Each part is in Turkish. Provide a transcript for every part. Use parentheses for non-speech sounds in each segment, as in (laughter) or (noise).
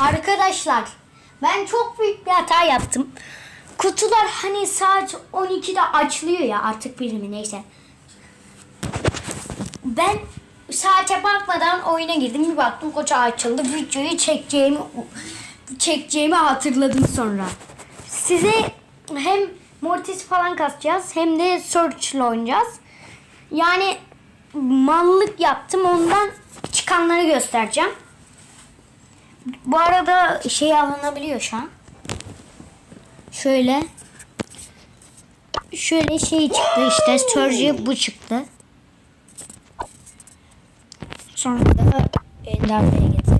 Arkadaşlar ben çok büyük bir hata yaptım. Kutular hani saat 12'de açılıyor ya artık birimi neyse. Ben saate bakmadan oyuna girdim. Bir baktım koça açıldı. Videoyu çekeceğimi çekeceğimi hatırladım sonra. Size hem Mortis falan kasacağız hem de Search'la oynayacağız. Yani mallık yaptım ondan çıkanları göstereceğim. Bu arada şey alınabiliyor şu an. Şöyle. Şöyle şey çıktı işte Surge bu çıktı. Sonra da Ender Bey'e getir.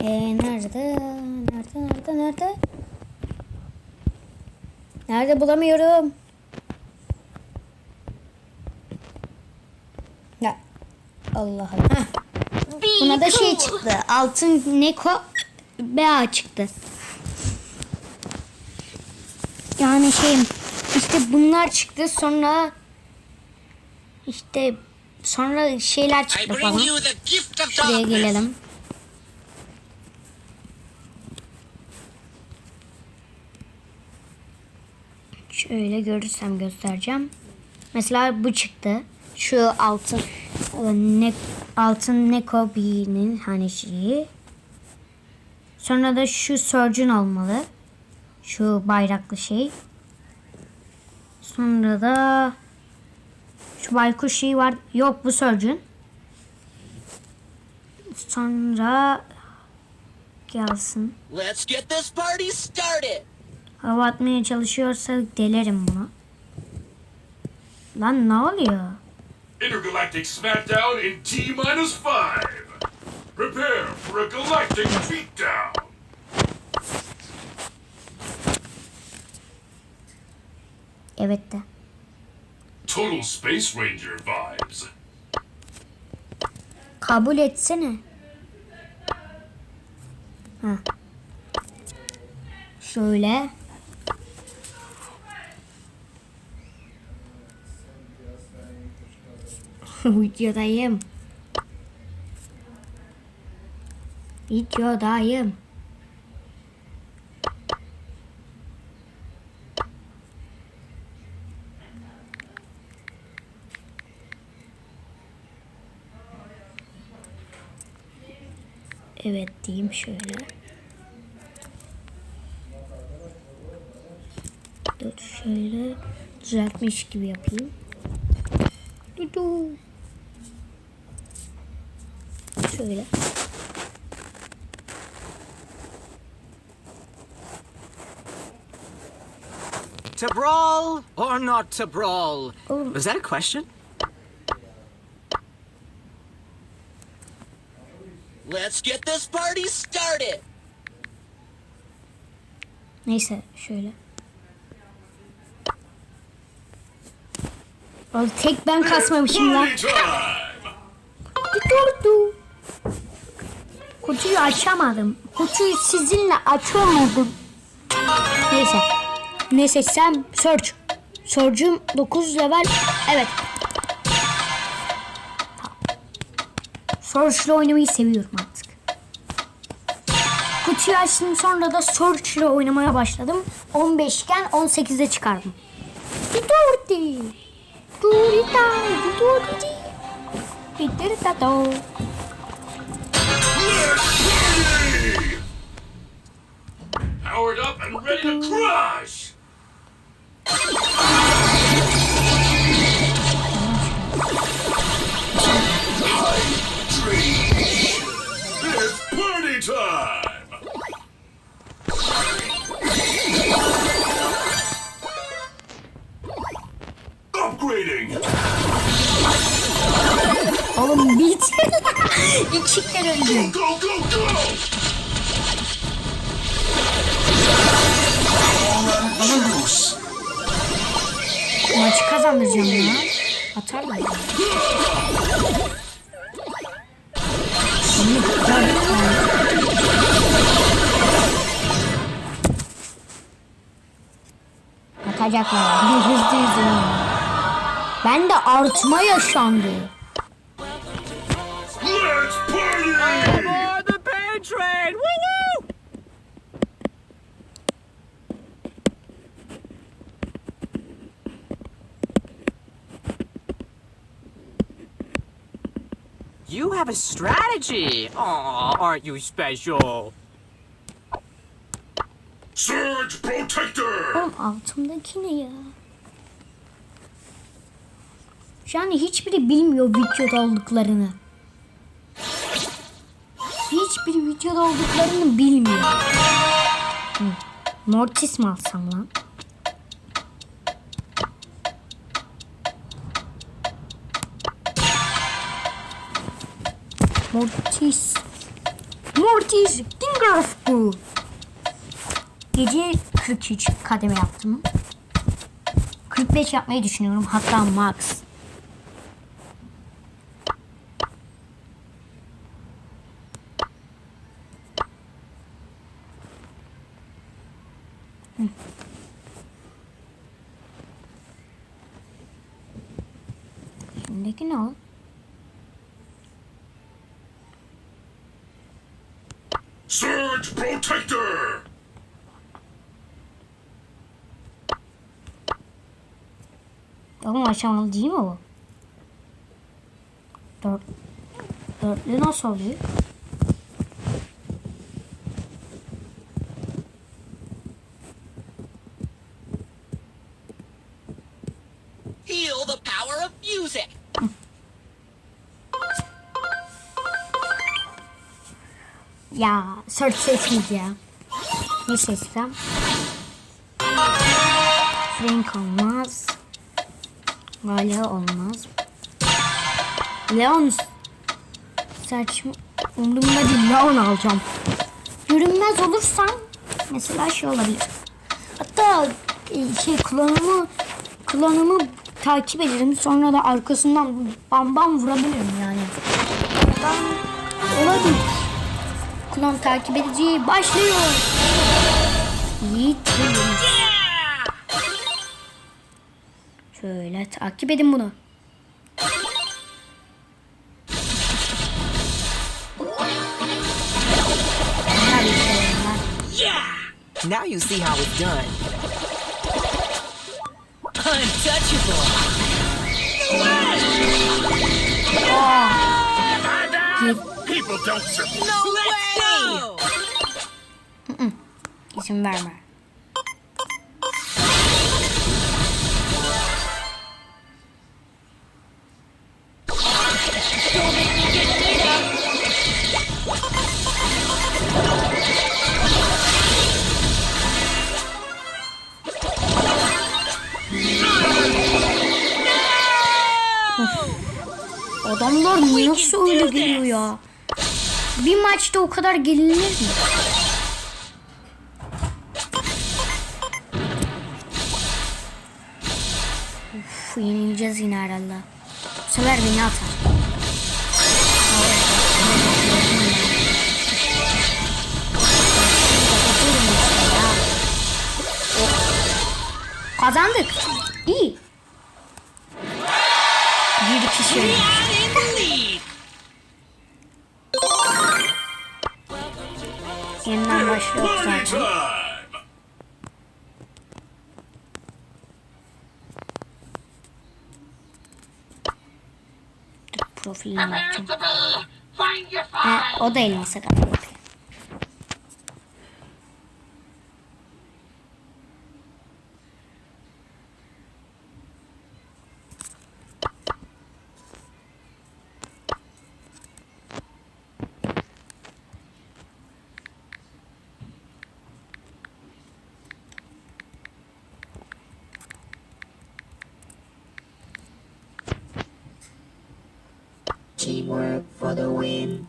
Ee, nerede? Nerede? Nerede? Nerede? Nerede bulamıyorum. Ya. Allah Allah. Heh. Buna da şey çıktı. Altın Neko BA çıktı. Yani şey işte bunlar çıktı sonra işte sonra şeyler çıktı falan. Şuraya gelelim. Şöyle görürsem göstereceğim. Mesela bu çıktı. Şu altın e, ne altın Nekobi'nin hani şeyi. Sonra da şu Surgeon olmalı. Şu bayraklı şey. Sonra da şu baykuş şeyi var. Yok bu Surgeon. Sonra gelsin. Let's get this party started. Hava atmaya çalışıyorsa delerim bunu. Lan ne oluyor? Intergalactic Smackdown in T minus five. Prepare for a galactic beatdown. Evet de. Total Space Ranger vibes. Kabul etsene. Ha. Şöyle. (laughs) Videodayım. Videodayım. Evet diyeyim şöyle. Dur şöyle düzeltmiş gibi yapayım. Dudu. Şöyle. To brawl or not to brawl? Oh. Was that a question? Let's get this party started. Neyse şöyle. O tek ben kasmamışım lan. Kutuyu açamadım. Kutuyu sizinle açamadım. Neyse. Neyse sen search. Search'üm 9 level. Evet. Search'la oynamayı seviyorum artık. Kutuyu açtım sonra da Search'la oynamaya başladım. 15 iken 18'e çıkardım. Durdu. Durita. Durdu. Durdu. Party! Kazandıracağım ya. Atar mı? Atacaklar. Hızlı hızlı. Ben de artma yaşandı. Have a strategy. Aw, aren't you special? Surge Protector! Oğlum altımdaki ne ya? An hiçbiri bilmiyor videoda olduklarını. Hiçbir videoda olduklarını bilmiyor. Hı. Mortis mi alsam lan? Mortis. Mortis. Dingerfu. Gece 43 kademe yaptım. 45 yapmayı düşünüyorum. Hatta max. Hı. Şimdiki ne o? Protector! Oğlum aşamalı değil mi bu? Dört. Dörtlü nasıl oluyor? Feel the power of music. Ya search ya. Ne seçsem? Frank olmaz. Galia olmaz. Leon search umurumda değil Leon alacağım. Görünmez olursam mesela şey olabilir. Hatta şey klonumu klonumu takip ederim sonra da arkasından bam bam vurabilirim yani. Ben olabilir. Klon takip edici başlıyor. Yiğit ve Yunus. Şöyle takip edin bunu. Now you see how it's done. Untouchable. People don't support. No way! İzin verme. Adamlar nasıl öyle geliyor ya? Bir maçta o kadar gelinir mi? Uf, yenileceğiz yine herhalde. Bu sefer beni atar. Kazandık. İyi. Bir kişi Profilini bakacağım. Ha, o da elmasa kadar Teamwork for the win.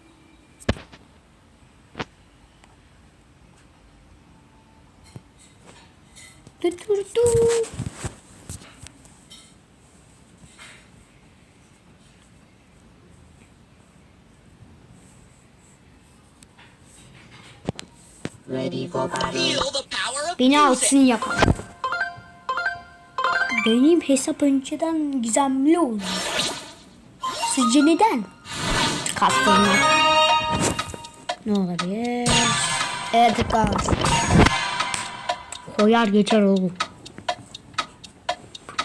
Du, du, du. Ready for battle. Feel the power of Beni alsın yapar. Benim hesap önceden gizemli oldu. Sizce neden? Kastırma. Ne olabilir? Evet gaz. Koyar geçer oğlum.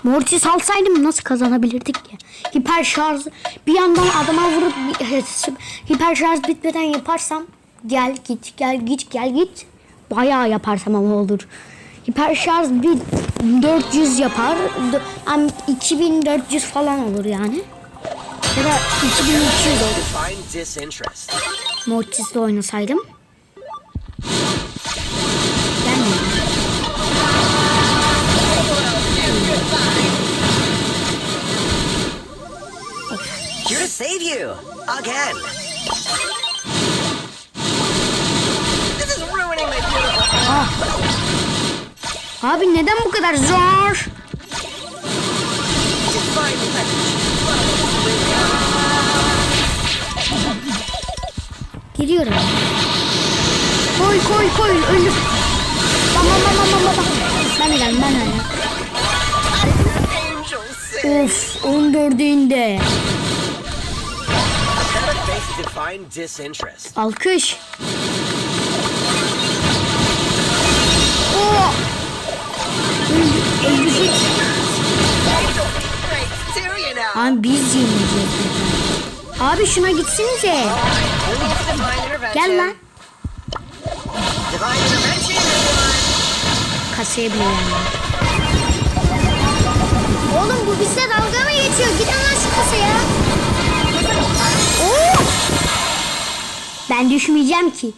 Mortis alsaydım nasıl kazanabilirdik ya? Hiper şarj bir yandan adama vurup (laughs) hiper şarj bitmeden yaparsam gel git gel git gel git bayağı yaparsam ama olur. Hiper şarj bir 400 yapar. am- 2400 falan olur yani. Ya da 2200 olur. Find disinterest. Mortis'le oynasaydım. Gelmiyor. Here to save you. Again. This is ruining my beautiful. Abi neden bu kadar zor? Geliyorum. Koy koy koy bam bam bam bam bam. Ben geldim ben sing. Of 14'ünde. Have a face to find disinterest. Alkış. Abi biz yenileceğiz. Abi şuna gitsinize. Gel lan. Kasaya bile yani. Oğlum bu bizle dalga mı geçiyor? Gidin lan şu kasaya. Oo! Ben düşmeyeceğim ki.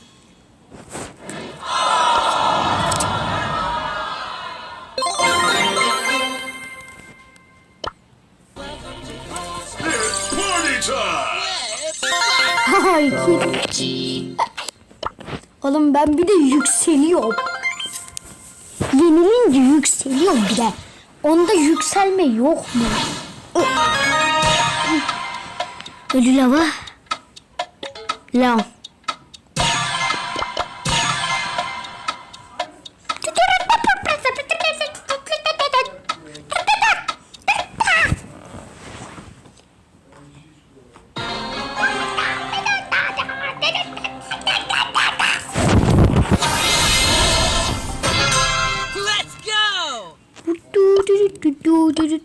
Ki. Oğlum ben bir de yükseliyorum. Yenilince yükseliyorum bir de. Onda yükselme yok mu? Ölü lava. Lav. Yüce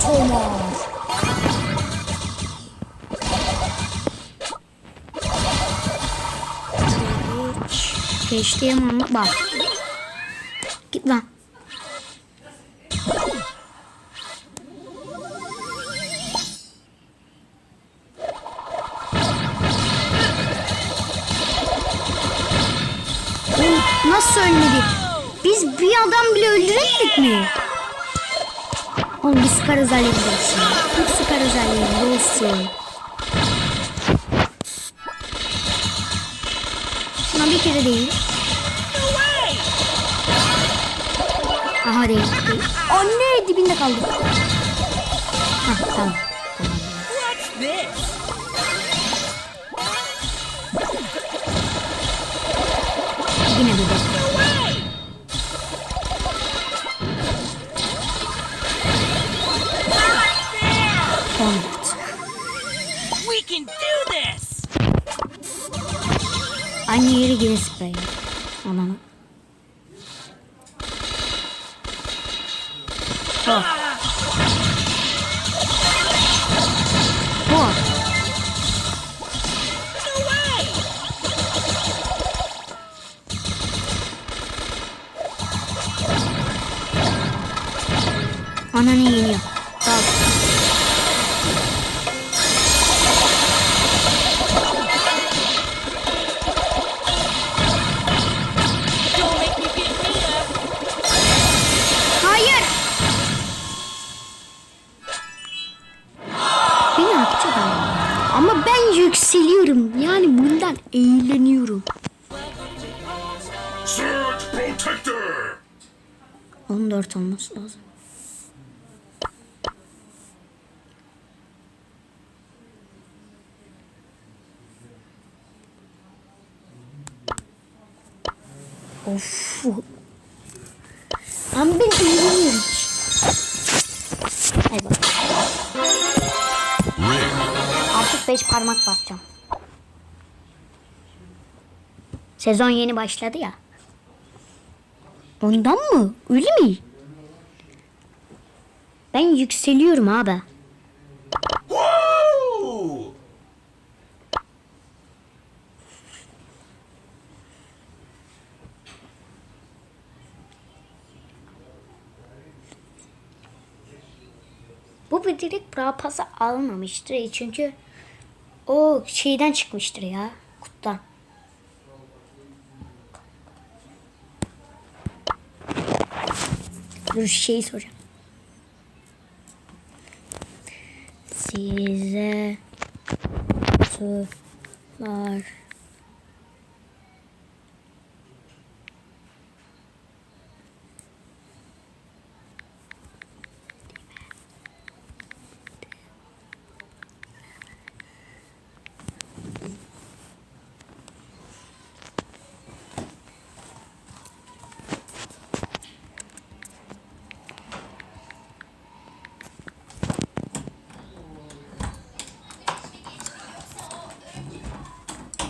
Thomas. Geçtiğim anda bak. Adam bile öldüremedik mi? Oğlum bir süper özelliğimiz olsun. Bir süper özelliğimiz olsun. Şuna bir kere değil. Aha değil. değil. Anne dibinde kaldı. Hah tamam. Aynı yere yine sprey. Ananı. Ama ben yükseliyorum. Yani bundan eğleniyorum. Surge Protector. 14 olması lazım. Of. Ben ben eğleniyorum. Hayvan. 45 parmak basacağım. Sezon yeni başladı ya. Ondan mı? Öyle mi? Ben yükseliyorum abi. Bu bir direkt bra pası almamıştır çünkü o şeyden çıkmıştır ya. Kuttan. Dur şeyi soracağım. Size kutular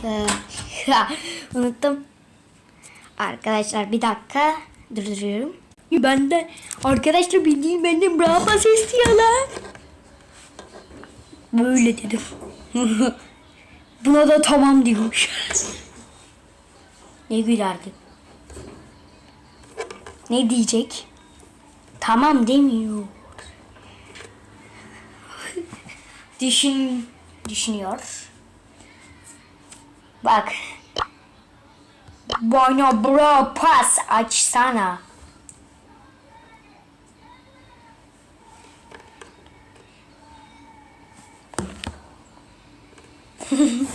Ee, ya, unuttum. Arkadaşlar bir dakika durduruyorum. Ben de arkadaşlar bildiğin benden bravo ses diyorlar. Böyle dedim. (laughs) Buna da tamam diyormuş. ne gülerdi. Ne diyecek? Tamam demiyor. Düşün, düşünüyor. Bak. Bana bro pas açsana. (laughs)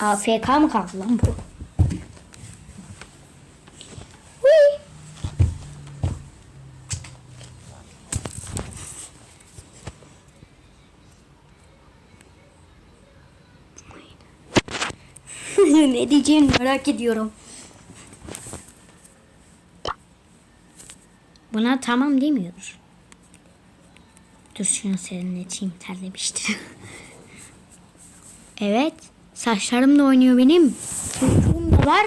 AFK mı kaldı lan bu? Ne diyeceğimi merak ediyorum. Buna tamam demiyor. Dur şunu serinleteyim terlemiştir. (laughs) evet. Saçlarım da oynuyor benim. Çocuğum da var.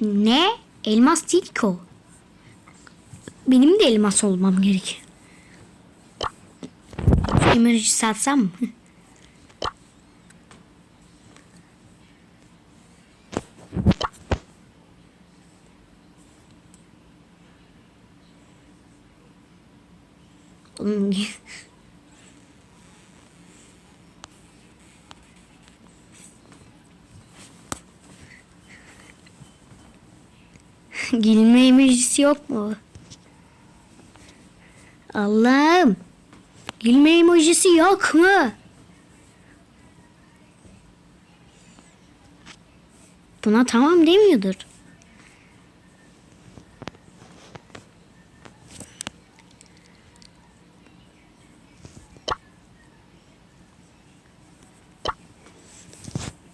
Ne? Elmas değil ki o. Benim de elmas olmam gerek. Emerci satsam mı? (laughs) Gülme emojisi yok mu? Allah'ım. Gülme emojisi yok mu? Buna tamam demiyordur.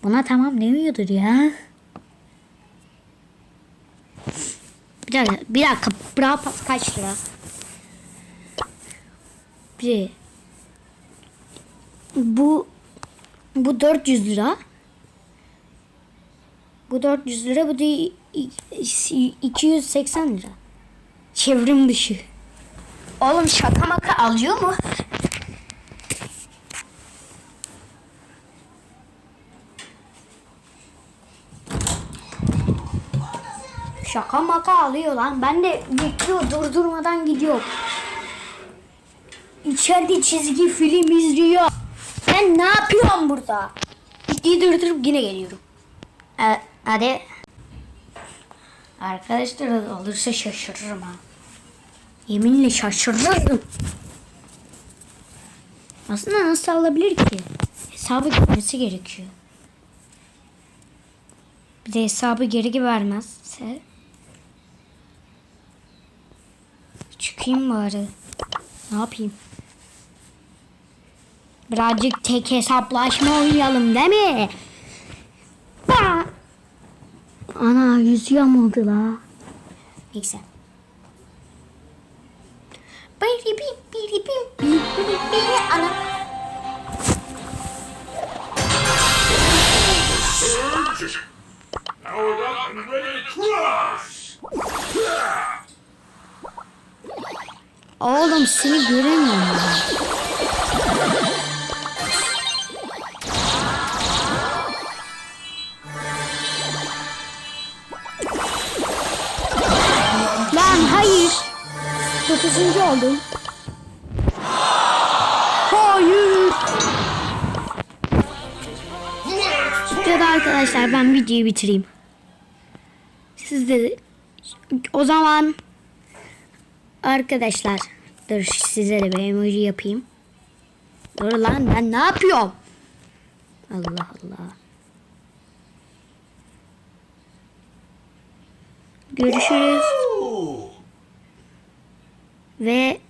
Buna tamam demiyordur ya. Bir dakika, bir dakika. Bravo pas kaç lira? Bir. Bu bu 400 lira. Bu 400 lira, bu da i- i- 280 lira. Çevrim dışı. Oğlum şaka maka alıyor mu? Şaka maka alıyor lan. Ben de bekliyor durdurmadan gidiyor. İçeride çizgi film izliyor. Ben ne yapıyorum burada? Videoyu durdurup yine geliyorum. Ee, hadi. Arkadaşlar olursa şaşırırım ha. Yeminle şaşırırım. Aslında nasıl alabilir ki? Hesabı gitmesi gerekiyor. Bir de hesabı geri vermezse çıkayım bari. Ne yapayım? Birazcık tek hesaplaşma oynayalım değil mi? Ba! Ana yüzüyor mu oldu la? Neyse. Biri bim biri bim biri biri ana. Oğlum seni göremiyorum. Hayır. Dokuzuncu oldum. Hayır. Ya da arkadaşlar ben videoyu bitireyim. Siz de o zaman Arkadaşlar dur size de bir emoji yapayım. Dur lan ben ne yapıyorum? Allah Allah. Görüşürüz. Ve